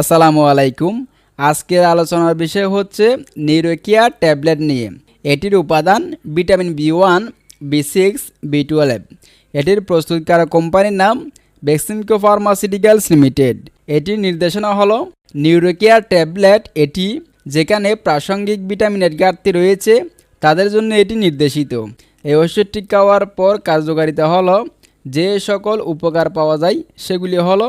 আসসালামু আলাইকুম। আজকের আলোচনার বিষয় হচ্ছে নিউরোকিয়া ট্যাবলেট নিয়ে। এটির উপাদান vitamin B one, B six, B twelve. এটির প্রস্তুতকারক কোম্পানির নাম ভ্যাকসিনকো ফার্মাসিউটিক্যালস লিমিটেড। এটির নির্দেশনা হলো নিউরোকিয়া ট্যাবলেট এটি যেখানে প্রাসঙ্গিক ভিটামিনের ঘাটতি রয়েছে, তাদের জন্য এটি নির্দেশিত। এই ওষুধটি খাওয়ার পর কার্যকারিতা হলো, যে সকল উপকার পাওয়া যায় সেগুলি হলো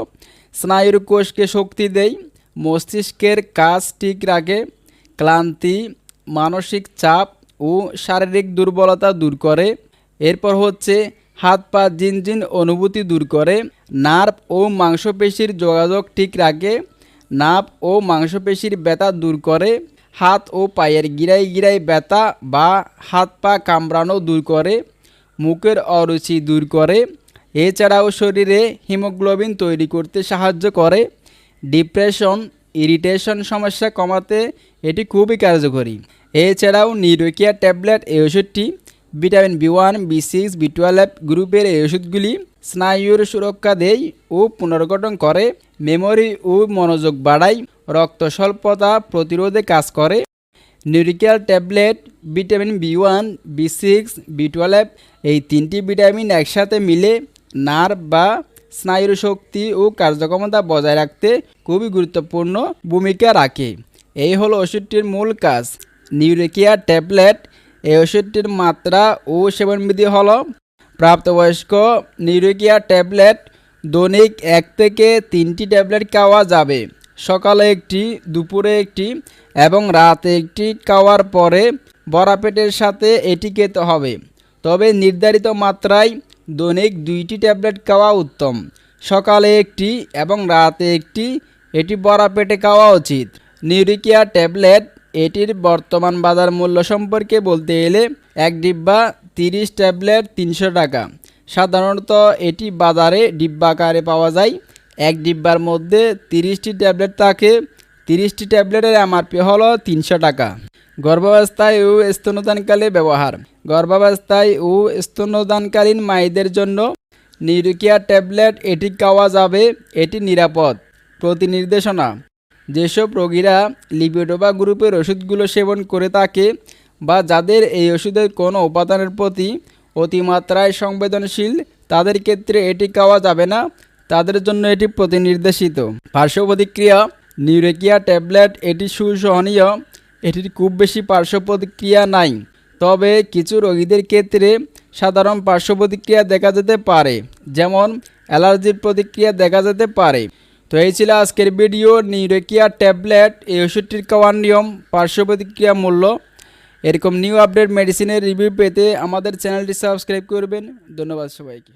স্নায়ুর কোষকে শক্তি দেয় মস্তিষ্কের কাজ ঠিক রাখে, ক্লান্তি, মানসিক চাপ ও শারীরিক দুর্বলতা দূর করে। এরপর হচ্ছে হাত পা জিনজিন অনুভূতি দূর করে, নার্ভ ও মাংসপেশির যোগাযোগ ঠিক রাখে, নার্ভ ও মাংসপেশির ব্যথা দূর করে, হাত ও পায়ের গিরাই গিরাই ব্যথা বা হাত পা কামড়ানো দূর করে, মুখের অরুচি দূর করে এছাড়াও শরীরে হিমোগ্লোবিন তৈরি করতে সাহায্য করে। ডিপ্রেশন, ইরিটেশন সমস্যা কমাতে এটি খুবই কার্যকরী। এছাড়াও নিউরোকিয়া ট্যাবলেট এই ওষুধটি, vitamin B one, B six, B twelve গ্রুপের এই ওষুধগুলি স্নায়ুর সুরক্ষা দেয় ও পুনর্গঠন করে, মেমোরি ও মনোযোগ বাড়ায়, রক্ত স্বল্পতা প্রতিরোধে কাজ করে। নিউরিক্যাল tablet, vitamin B one, B six, B twelve এই তিনটি ভিটামিন একসাথে মিলে নার্ভ বা স্নায়ুর শক্তি ও কার্যক্ষমতা বজায় রাখতে খুবই গুরুত্বপূর্ণ ভূমিকা রাখে। এই হলো ওষুধটির মূল কাজ। নিউরিকিয়া ট্যাবলেট, এই ওষুধটির মাত্রা ও সেবনবিধি হল প্রাপ্তবয়স্ক নিউরিকিয়া ট্যাবলেট দৈনিক এক থেকে তিনটি ট্যাবলেট খাওয়া যাবে। সকালে একটি, দুপুরে একটি এবং রাতে একটি খাওয়ার পরে বড়া পেটের সাথে এটি খেতে হবে। তবে নির্ধারিত মাত্রায় দৈনিক দুইটি ট্যাবলেট খাওয়া উত্তম। সকালে একটি এবং রাতে একটি, এটি বড়া পেটে খাওয়া উচিত। নিউরিকিয়া ট্যাবলেট, এটির বর্তমান বাজার মূল্য সম্পর্কে বলতে এলে এক ডিব্বা তিরিশ ট্যাবলেট তিনশো টাকা। সাধারণত এটি বাজারে ডিব্বাকারে পাওয়া যায়। এক ডিব্বার মধ্যে তিরিশটি ট্যাবলেট থাকে, তিরিশটি ট্যাবলেটের এমআরপি হলো তিনশো টাকা। গর্ভাবস্থায় ও স্তনদানকালে ব্যবহার। গর্ভাবস্থায় ও স্তনদানকালীন মায়েদের জন্য নিউরিকিয়া ট্যাবলেট এটি খাওয়া যাবে, এটি নিরাপদ। প্রতি নির্দেশনা যেসব রোগীরা লিপিডোবা গ্রুপের ওষুধগুলো সেবন করে থাকে বা যাদের এই ওষুধের কোনো উপাদানের প্রতি অতিমাত্রায় সংবেদনশীল, তাদের ক্ষেত্রে এটি খাওয়া যাবে না, তাদের জন্য এটি প্রতিনির্দেশিত। পার্শ্ব প্রতিক্রিয়া, নিউরেকিয়া ট্যাবলেট এটি সুসহনীয় এটির খুব বেশি পার্শ্ব প্রতিক্রিয়া নাই, তবে কিছু রোগীদের ক্ষেত্রে সাধারণ পার্শ্ব প্রতিক্রিয়া দেখা যেতে পারে, যেমন অ্যালার্জির প্রতিক্রিয়া দেখা যেতে পারে। তো এই ছিল আজকের ভিডিও, নিউরেকিয়া ট্যাবলেট, এই ওষুধটির খাওয়ার নিয়ম, পার্শ্ব প্রতিক্রিয়া মূল্য। এরকম নিউ আপডেট মেডিসিনের রিভিউ পেতে আমাদের চ্যানেলটি সাবস্ক্রাইব করবেন। ধন্যবাদ সবাইকে।